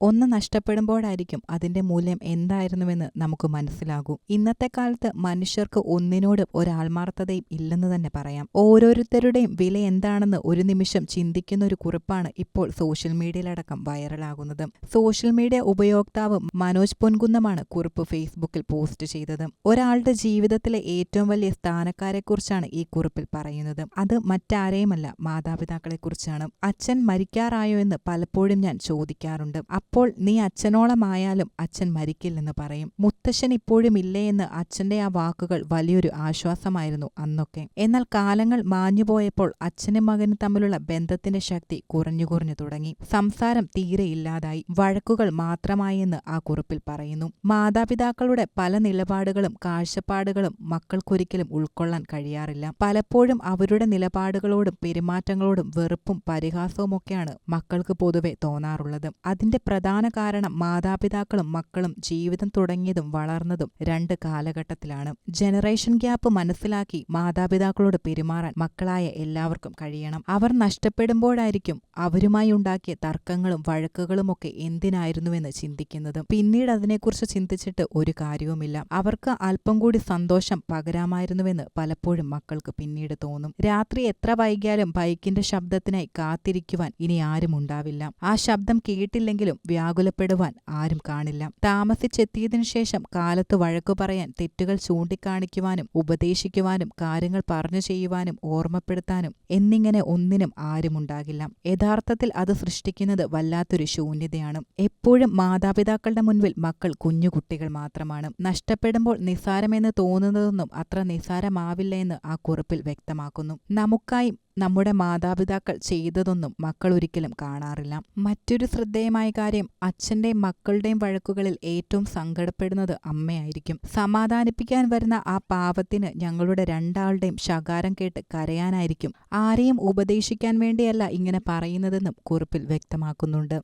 ഒന്ന് നഷ്ടപ്പെടുമ്പോഴായിരിക്കും അതിന്റെ മൂല്യം എന്തായിരുന്നുവെന്ന് നമുക്ക് മനസ്സിലാകൂ. ഇന്നത്തെ കാലത്ത് മനുഷ്യർക്ക് ഒന്നിനോടും ഒരാത്മാർത്ഥതയും ഇല്ലെന്ന് തന്നെ പറയാം. ഓരോരുത്തരുടെയും വില എന്താണെന്ന് ഒരു നിമിഷം ചിന്തിക്കുന്ന ഒരു കുറിപ്പാണ് ഇപ്പോൾ സോഷ്യൽ മീഡിയയിലടക്കം വൈറലാകുന്നത്. സോഷ്യൽ മീഡിയ ഉപയോക്താവ് മനോജ് പൊൻകുന്നമാണ് കുറിപ്പ് ഫേസ്ബുക്കിൽ പോസ്റ്റ് ചെയ്തത്. ഒരാളുടെ ജീവിതത്തിലെ ഏറ്റവും വലിയ സ്ഥാനക്കാരെക്കുറിച്ചാണ് ഈ കുറിപ്പിൽ പറയുന്നത്. അത് മറ്റാരെയുമല്ല മാതാപിതാക്കളെക്കുറിച്ചാണ്. അച്ഛൻ മരിക്കാറായോ എന്ന് പലപ്പോഴും ഞാൻ ചോദിക്കാറുണ്ട്. അപ്പോൾ നീ അച്ഛനോളമായാലും അച്ഛൻ മരിക്കില്ലെന്ന് പറയും. മുത്തശ്ശൻ ഇപ്പോഴും ഇല്ലേ എന്ന് അച്ഛന്റെ ആ വാക്കുകൾ വലിയൊരു ആശ്വാസമായിരുന്നു അന്നൊക്കെ. എന്നാൽ കാലങ്ങൾ മാഞ്ഞുപോയപ്പോൾ അച്ഛനും മകനും തമ്മിലുള്ള ബന്ധത്തിന്റെ ശക്തി കുറഞ്ഞു കുറഞ്ഞു തുടങ്ങി. സംസാരം തീരെ ഇല്ലാതായി. വഴക്കുകൾ മാത്രമായി എന്ന് ആ കുറിപ്പിൽ പറയുന്നു. മാതാപിതാക്കളുടെ പല നിലപാടുകളും കാഴ്ചപ്പാടുകളും മക്കൾക്കൊരിക്കലും ഉൾക്കൊള്ളാൻ കഴിയാറില്ല. പലപ്പോഴും അവരുടെ നിലപാടുകളോടും പെരുമാറ്റങ്ങളോടും വെറുപ്പും പരിഹാസവുമൊക്കെയാണ് മക്കൾക്ക് പൊതുവെ തോന്നാറുള്ളത്. അതിന്റെ പ്രധാന കാരണം മാതാപിതാക്കളും മക്കളും ജീവിതം തുടങ്ങിയതും വളർന്നതും രണ്ട് കാലഘട്ടത്തിലാണ്. ജനറേഷൻ ഗ്യാപ്പ് മനസ്സിലാക്കി മാതാപിതാക്കളോട് പെരുമാറാൻ മക്കളായ എല്ലാവർക്കും കഴിയണം. അവർ നഷ്ടപ്പെടുമ്പോഴായിരിക്കും അവരുമായി ഉണ്ടാക്കിയ തർക്കങ്ങളും വഴക്കുകളുമൊക്കെ എന്തിനായിരുന്നുവെന്ന് ചിന്തിക്കുന്നത്. പിന്നീട് അതിനെക്കുറിച്ച് ചിന്തിച്ചിട്ട് ഒരു കാര്യവുമില്ല. അവർക്ക് അല്പം കൂടി സന്തോഷം പകരാമായിരുന്നുവെന്ന് പലപ്പോഴും മക്കൾക്ക് പിന്നീട് തോന്നും. രാത്രി എത്ര വൈകിയാലും ബൈക്കിന്റെ ശബ്ദത്തിനായി കാത്തിരിക്കുവാൻ ഇനി ആരും ഉണ്ടാവില്ല ആ ശബ്ദം കേട്ടില്ലെങ്കിലും വ്യാകുലപ്പെടുവാൻ ആരും കാണില്ല. താമസിച്ചെത്തിയതിനു ശേഷം കാലത്ത് വഴക്കു പറയാൻ തെറ്റുകൾ ചൂണ്ടിക്കാണിക്കുവാനും ഉപദേശിക്കുവാനും കാര്യങ്ങൾ പറഞ്ഞു ചെയ്യുവാനും ഓർമ്മപ്പെടുത്താനും എന്നിങ്ങനെ ഒന്നിനും ആരുമുണ്ടാകില്ല. യഥാർത്ഥത്തിൽ അത് സൃഷ്ടിക്കുന്നത് വല്ലാത്തൊരു ശൂന്യതയാണ്. എപ്പോഴും മാതാപിതാക്കളുടെ മുൻപിൽ മക്കൾ കുഞ്ഞുകുട്ടികൾ മാത്രമാണ്. നഷ്ടപ്പെടുമ്പോൾ നിസ്സാരമെന്ന് തോന്നുന്നതൊന്നും അത്ര നിസ്സാരമാവില്ല എന്ന് ആ കുറിപ്പിൽ വ്യക്തമാക്കുന്നു. നമുക്കായി നമ്മുടെ മാതാപിതാക്കൾ ചെയ്തതൊന്നും മക്കൾ ഒരിക്കലും കാണാറില്ല. മറ്റൊരു ശ്രദ്ധേയമായ കാര്യം അച്ഛന്റെയും മക്കളുടെയും വഴക്കുകളിൽ ഏറ്റവും സങ്കടപ്പെടുന്നത് അമ്മയായിരിക്കും. സമാധാനിപ്പിക്കാൻ വരുന്ന ആ പാവത്തിന് ഞങ്ങളുടെ രണ്ടാളുടെയും ശകാരം കേട്ട് കരയാനായിരിക്കും. ആരെയും ഉപദേശിക്കാൻ വേണ്ടിയല്ല ഇങ്ങനെ പറയുന്നതെന്നും കുറിപ്പിൽ വ്യക്തമാക്കുന്നുണ്ട്.